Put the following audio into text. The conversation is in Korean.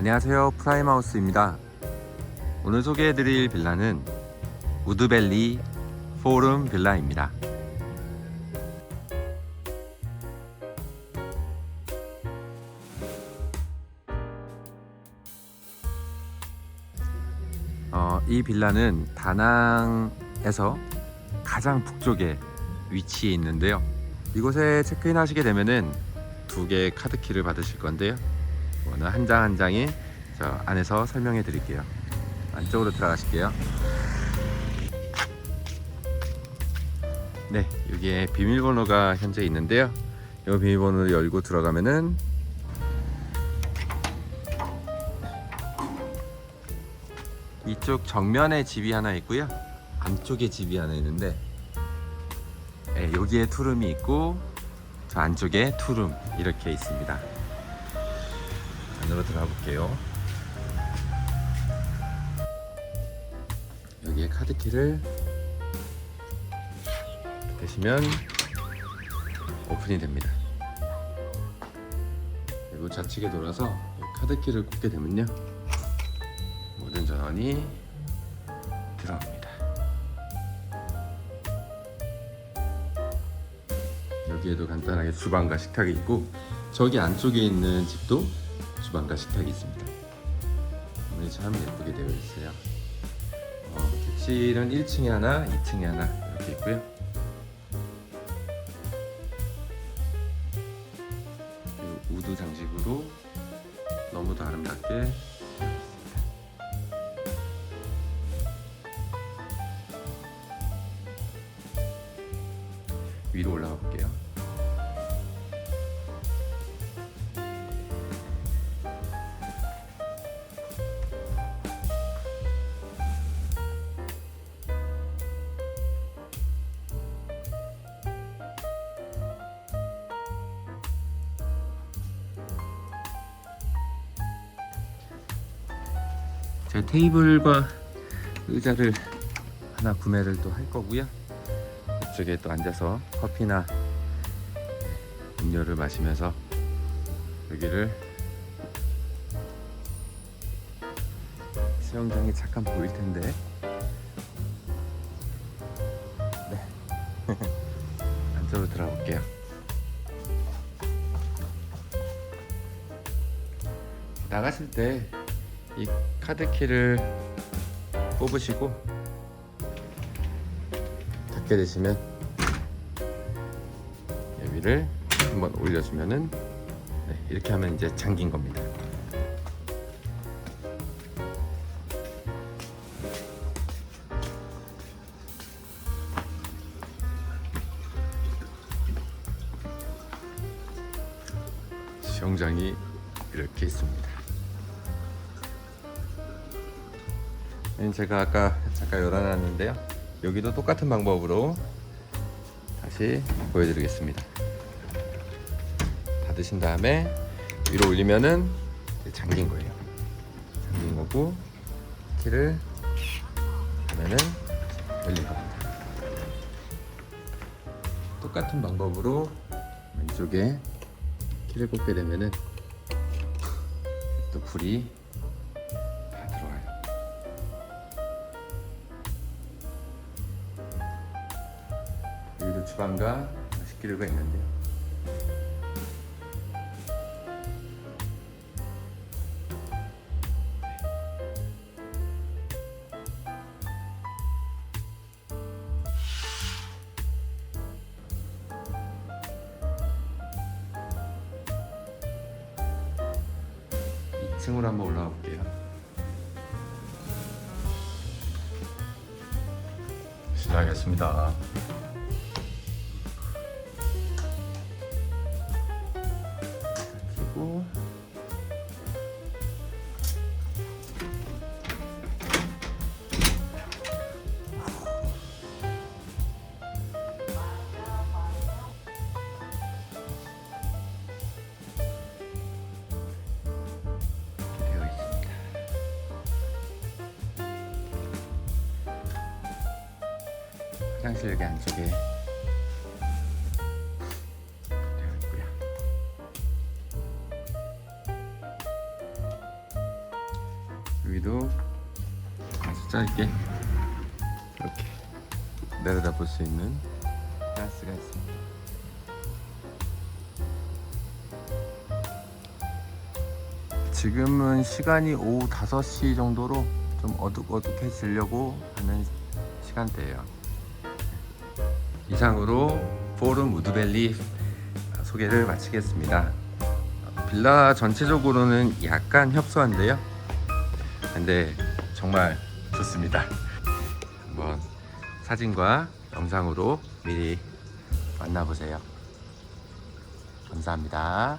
안녕하세요. 프라임하우스입니다. 오늘 소개해드릴 빌라는 우드밸리 포rum 빌라입니다. 어, 이 빌라는 다낭에서 가장 북쪽에 위치해 있는데요. 이곳에 체크인 하시게 되면은 두 개의 카드키를 받으실 건데요 이거는 한장 한 장이 저 안에서 설명해 드릴게요. 안쪽으로 들어가실게요. 네, 여기에 비밀번호가 현재 있는데요. 이 비밀번호를 열고 들어가면은 이쪽 정면에 집이 하나 있고요. 안쪽에 집이 하나 있는데 네, 여기에 투룸이 있고 저 안쪽에 투룸 이렇게 있습니다. 안으로 들어가 볼게요. 여기에 카드키를 대시면 오픈이 됩니다. 그리고 좌측에 돌아서 카드키를 꽂게 되면요. 모든 전원이 들어갑니다. 여기에도 간단하게 주방과 식탁이 있고 저기 안쪽에 있는 집도 주방과 식탁이 있습니다. 문이 참 예쁘게 되어 있어요. 어, 객실은 1층에 하나, 2층에 하나 이렇게 있고요. 우드 장식으로 너무도 아름답게 위로 올라가 볼게요. 제 테이블과 의자를 하나 구매를 또 할 거고요. 이쪽에 또 앉아서 커피나 음료를 마시면서 여기를 수영장이 잠깐 보일 텐데 네 안쪽으로 들어가 볼게요. 나가실 때 이 카드키를 뽑으시고 닫게 되시면 여기를 한번 올려주면은 네, 이렇게 하면 이제 잠긴 겁니다. 수영장이 이렇게 있습니다. 제가 아까 잠깐 열어놨는데요. 여기도 똑같은 방법으로 다시 보여드리겠습니다. 닫으신 다음에 위로 올리면은 잠긴 거예요. 잠긴 거고 키를 하면은 열린 겁니다. 똑같은 방법으로 왼쪽에 키를 꽂게 되면은 또 불이 주방과 식기류가 있는데요. 이층으로 한번 올라가 볼게요. 실례하겠습니다. 화장실 여기 안쪽에 되어 있고요. 여기도 아주 짧게 이렇게 내려다 볼 수 있는 테라스가 있습니다. 지금은 시간이 오후 5시 정도로 좀 어둑어둑해지려고 하는 시간대예요. 이상으로 포rum 우드밸리 소개를 마치겠습니다. 빌라 전체적으로는 약간 협소한데요. 근데 정말 좋습니다. 한번 사진과 영상으로 미리 만나보세요. 감사합니다.